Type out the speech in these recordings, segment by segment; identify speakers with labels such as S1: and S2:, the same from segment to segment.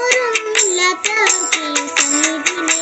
S1: గౌరవులతో సన్నిధిని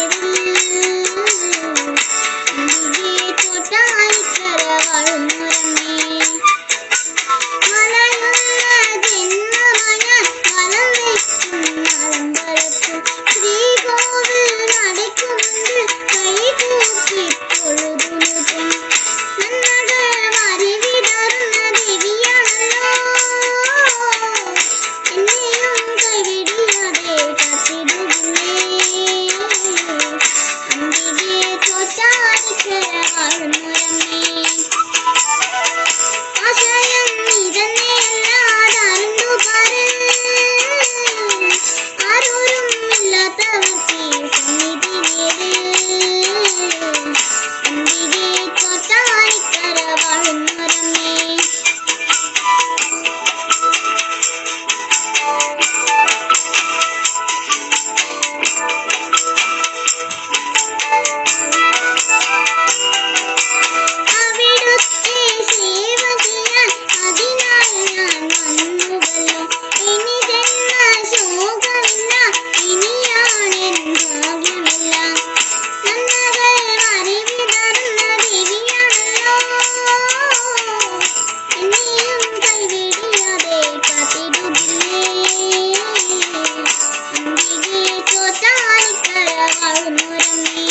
S1: കണ്ണുരം നീ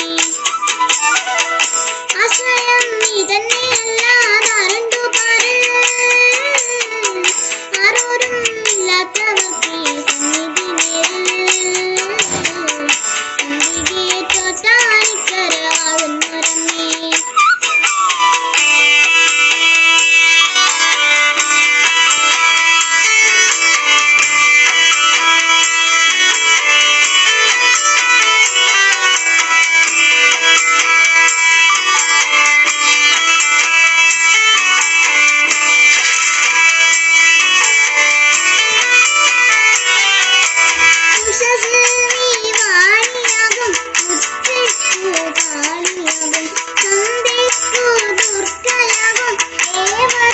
S1: ആശ്രയം നീ ആരോരും ഇല്ലാത്തവർക്ക്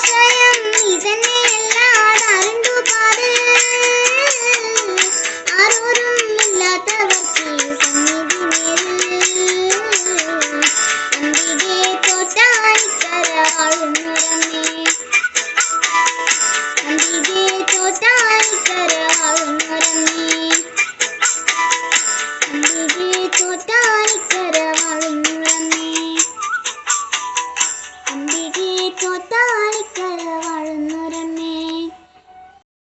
S1: அகயம் இதனே